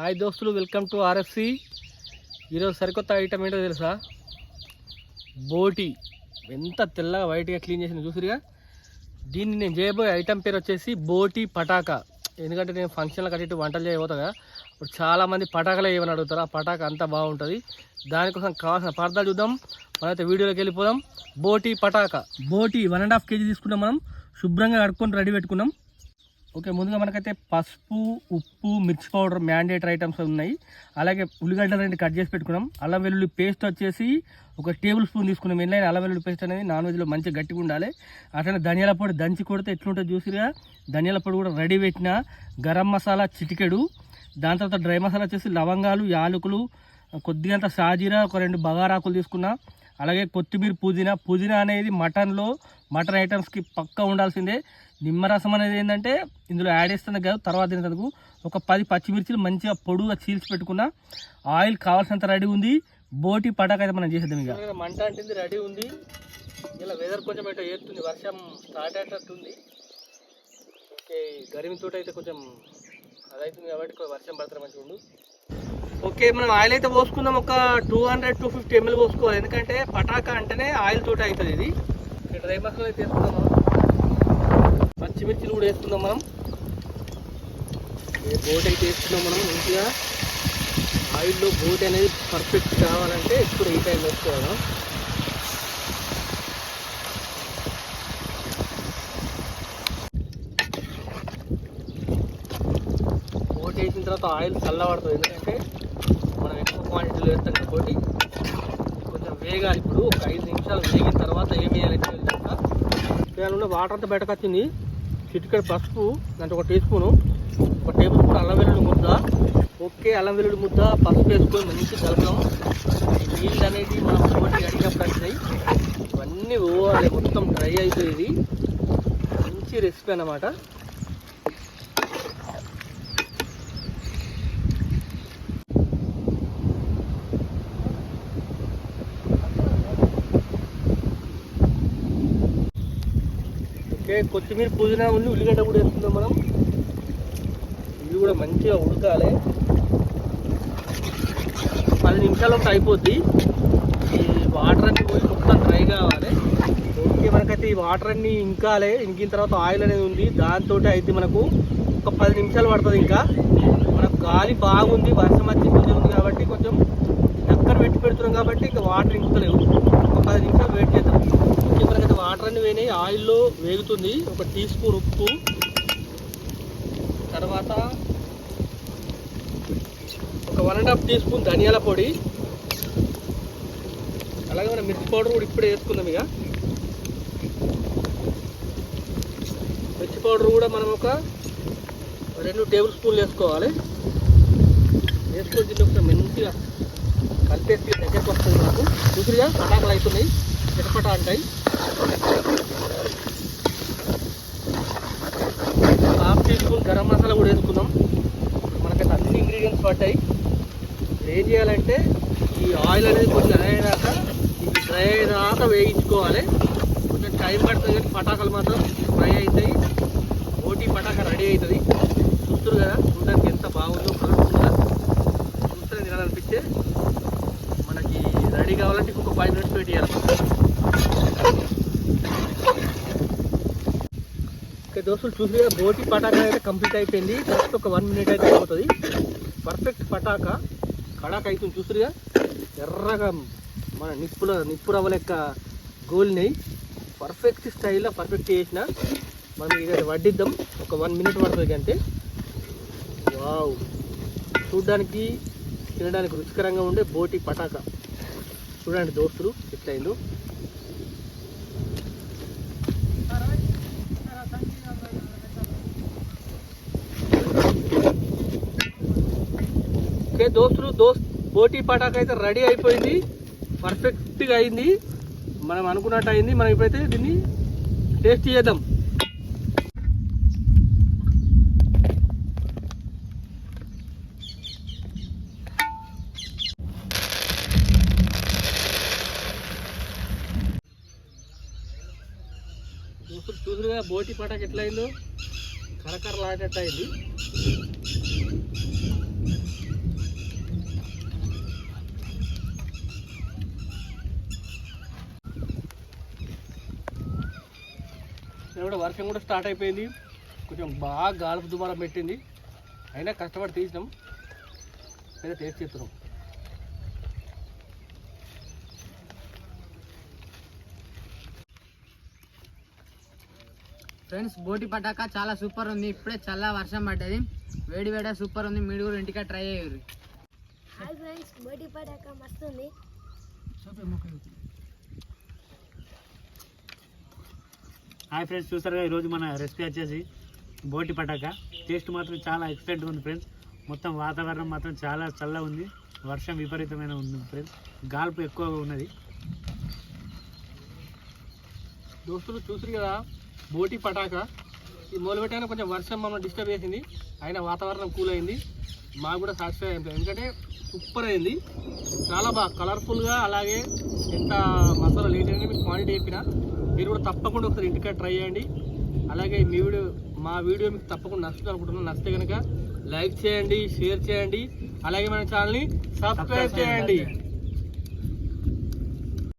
Hi దోస్తులు welcome to RFC. ఈరోజు సరికొత్త ఐటమ్ ఏంటో తెలుసా? బోటి. ఎంత తెల్లగా వైట్గా క్లీన్ చేసిన చూసిరుగా? దీన్ని నేను చేయబోయే ఐటమ్ పేరు వచ్చేసి బోటి పటాకా. ఎందుకంటే నేను ఫంక్షన్లకు అటు వంటలు చేయబోతుందా ఇప్పుడు చాలామంది పటాకలే ఏమని అడుగుతారు? ఆ పటాకా అంతా బాగుంటుంది. దానికోసం కావాల్సిన పదార్థాలు చూద్దాం. మనమైతే వీడియోలోకి వెళ్ళిపోదాం. బోటి పటాక. బోటి వన్ అండ్ హాఫ్ కేజీ తీసుకున్నాం మనం. శుభ్రంగా కడుక్కొని రెడీ పెట్టుకున్నాం. ఓకే ముందుగా మనకైతే పసుపు ఉప్పు మిర్చి పౌడర్ మ్యాండేటరీ ఐటమ్స్ ఉన్నాయి. అలాగే ఉల్లిగడ్డలు రెండు కట్ చేసి పెట్టుకున్నాం. అల్లం వెల్లుల్లి పేస్ట్ వచ్చేసి ఒక టేబుల్ స్పూన్ తీసుకున్నాం. ఎన్నైనా అల్లం వెల్లుల్లి పేస్ట్ అనేది నాన్ వెజ్లో మంచిగా గట్టిగా ఉండాలి. అట్లనే ధనియాల పొడి దంచి కొడితే ఎట్లుంటుంది చూసిగా ధనియాల పొడి కూడా రెడీ పెట్టిన గరం మసాలా చిటికెడు. దాని తర్వాత డ్రై మసాలా వచ్చేసి లవంగాలు యాలకులు కొద్దిగంత సాజీరా ఒక రెండు బగారాకులు తీసుకున్నా. అలాగే కొత్తిమీర పుదీనా పుదీనా అనేది మటన్లో మటన్ ఐటమ్స్కి పక్కా ఉండాల్సిందే. నిమ్మరసం అనేది ఏంటంటే ఇందులో యాడ్ చేస్తుంది కాదు తర్వాత తినేందుకు ఒక పది పచ్చిమిర్చిలు మంచిగా పొడుగా చీల్చి పెట్టుకున్న ఆయిల్ కావాల్సినంత రెడీ ఉంది. బోటి పటాక అయితే మనం చేసేద్దాం ఇక. మంట అంటుంది రెడీ ఉంది. ఇలా వెదర్ కొంచెం ఎటో ఏరుతుంది వర్షం స్టార్ట్ అయ్యేటట్టుంది. ఓకే గరిమితో అయితే కొంచెం అదైతుంది కాబట్టి వర్షం పడతారు మంచిగా ఉండు. ఓకే మనం ఆయిల్ అయితే పోసుకుందాం. ఒక two hundred two fifty ML పోసుకోవాలి. ఎందుకంటే పటాకా అంటేనే ఆయిల్ తోటి అవుతుంది ఇది. డ్రై మసాలా అయితే వేసుకుందాం మనం. పచ్చిమిర్చిలు కూడా వేసుకుందాం మనం. బోట్ అయితే వేసుకుందాం మనం మంచిగా. ఆయిల్లో బోట్ అనేది పర్ఫెక్ట్ కావాలంటే ఇప్పుడు ఈ టైం వేసుకోవాలి బోట్ వేసిన తర్వాత ఆయిల్ చల్లబడుతుంది. ఎందుకంటే క్వాంటిటీలో వేస్తాను కాబట్టి కొంచెం వేగాలి. ఇప్పుడు ఒక ఐదు నిమిషాలు వేగిన తర్వాత ఏం వేయాలంటే దానిలో వాటర్ అంతా బయటకు వచ్చింది. చిటికెడు పసుపు దాంట్లో ఒక టీ స్పూను ఒక టేబుల్ స్పూన్ అల్లం వెల్లుల్లి ముద్ద. ఒకే అల్లం వెల్లుల్లి ముద్ద పసుపు వేసుకొని మంచి కలపడం నీళ్ళు అనేది మనం పోటీ అడిగినప్పుడు ఇవన్నీ పోవాలి మొత్తం డ్రై అవుతుంది ఇది మంచి రెసిపీ అన్నమాట. ఓకే కొత్తిమీర పుదీనా ఉంది ఉల్లిగడ్డ కూడా వేసుకుందాం మనం. ఇవి కూడా మంచిగా ఉడకాలి. పది నిమిషాలకు అయిపోద్ది. ఈ వాటర్ అన్ని పోయి మొత్తం డ్రై కావాలి. ఓకే మనకైతే ఈ వాటర్ అన్ని ఇంకాలే. ఇంకిన తర్వాత ఆయిల్ అనేది ఉంది. దాంతో అయితే మనకు ఒక పది నిమిషాలు పడుతుంది ఇంకా. మనకు గాలి బాగుంది వర్షం వచ్చి కొంచెం ఉంది కాబట్టి కొంచెం కుక్కర్ పెట్టి పెడుతున్నాం కాబట్టి ఇంకా వాటర్ ఇంకలేవు. ఒక పది నిమిషాలు వెయిట్ చేద్దాం. ఇప్పటికైతే వాటర్ అన్ని వేనాయి ఆయిల్లో వేగుతుంది. ఒక టీ స్పూన్ ఉప్పు. తర్వాత ఒక one and half teaspoon ధనియాల పొడి. అలాగే మనం మిర్చి పౌడర్ కూడా ఇప్పుడే వేసుకుందాం ఇక. మిర్చి పౌడర్ కూడా మనం ఒక రెండు టేబుల్ స్పూన్లు వేసుకోవాలి. వేసుకొని దీన్ని ఒకసారి మంచిగా కలిపేసి దగ్గరకు వస్తుంది మనకు. చూసిగా పటాకులు అవుతున్నాయి. చిటపట అంటాయి. Half teaspoon garam masala కూడా వేసుకుందాం. మనకైతే అన్ని ఇంగ్రీడియంట్స్ పడ్డాయి. ఏం చేయాలంటే ఈ ఆయిల్ అనేది కొంచెం డ్రై అయ్యాక ఇది డ్రై అయ్యేదాకా వేయించుకోవాలి. కొంచెం టైం పడుతుంది కానీ పటాకులు మాత్రం ఫ్రై అవుతాయి. ఓటీ పటాక రెడీ అవుతుంది. చూస్తారు కదా చూడడానికి ఎంత బాగుందో తినాలనిపిస్తే మనకి రెడీ కావాలంటే ఇంకొక ఫైవ్ మినిట్స్ వెయిట్ చేయాలి ఓకే దోస్తులు చూసి బోటి పటాకా అయితే కంప్లీట్ అయిపోయింది. జస్ట్ ఒక వన్ మినిట్ అయితే అయిపోతుంది. పర్ఫెక్ట్ పటాకా. కడాక అవుతుంది చూసురుగా ఎర్రగా మన నిప్పుల నిప్పు రవ్వ లెక్క గోలినాయి. పర్ఫెక్ట్ స్టైల్లో పర్ఫెక్ట్ చేసిన. మనం ఇది వడ్డిద్దాం. ఒక వన్ మినిట్ పడుతుంది అంతే. వావ్ చూడ్డానికి తినడానికి రుచికరంగా ఉండే బోటి పటాక. చూడండి దోస్తులు ఎట్లయిందో. ఓకే దోస్తులు దోస్త్ బోటీ పటాక అయితే రెడీ అయిపోయింది. పర్ఫెక్ట్గా అయింది. మనం అనుకున్నట్టు అయింది. మనం ఇప్పుడైతే దీన్ని టేస్ట్ చేద్దాం. మామూలుగా బోటి పటాక్ ఎట్లయిందో కరకరలాడేటయింది ఇక్కడ వర్షం కూడా స్టార్ట్ అయిపోయింది. కొంచెం బాగా గాలుపు దుబారం పెట్టింది. అయినా కష్టపడి తీసినాం. లేదా టేస్ట్ చేస్తున్నాం. ఫ్రెండ్స్ బోటి పటాక చాలా సూపర్ ఉంది. ఇప్పుడే చల్ల వర్షం పడ్డది. వేడి వేడ సూపర్ ఉంది. మీరు కూడా ఇంటికి ట్రై చేయరు హాయ్ ఫ్రెండ్స్ బోటి పడాక మస్తు ఉంది. హాయ్ ఫ్రెండ్స్ చూసారు కదా ఈరోజు మన రెసిపీ వచ్చేసి బోటి పటాక. టేస్ట్ మాత్రం చాలా ఎక్సలెంట్ ఉంది ఫ్రెండ్స్ మొత్తం వాతావరణం మాత్రం చాలా చల్లగా ఉంది. వర్షం విపరీతమైన ఉంది ఫ్రెండ్స్ గాల్పు ఎక్కువగా ఉన్నది. దోస్తులు చూసారు కదా బోటి పటాక. ఈ మొదలు పెట్టాక కొంచెం వర్షం మమ్మల్ని డిస్టర్బ్ చేసింది. అయినా వాతావరణం కూల్ అయింది. మాకు కూడా సాటిస్ఫై అయింది. ఎందుకంటే సూపర్ అయింది. చాలా బాగా కలర్ఫుల్గా అలాగే ఎంత మసాలా లేట్ అయింది మీకు క్వాంటిటీ చెప్పిన. మీరు కూడా తప్పకుండా ఒకసారి ఇంటికాడ ట్రై చేయండి. అలాగే మీ వీడియో మా వీడియో మీకు తప్పకుండా నచ్చుతుంది అనుకుంటున్నాను. నచ్చితే కనుక లైక్ చేయండి షేర్ చేయండి. అలాగే మన ఛానల్ని సబ్స్క్రైబ్ చేయండి.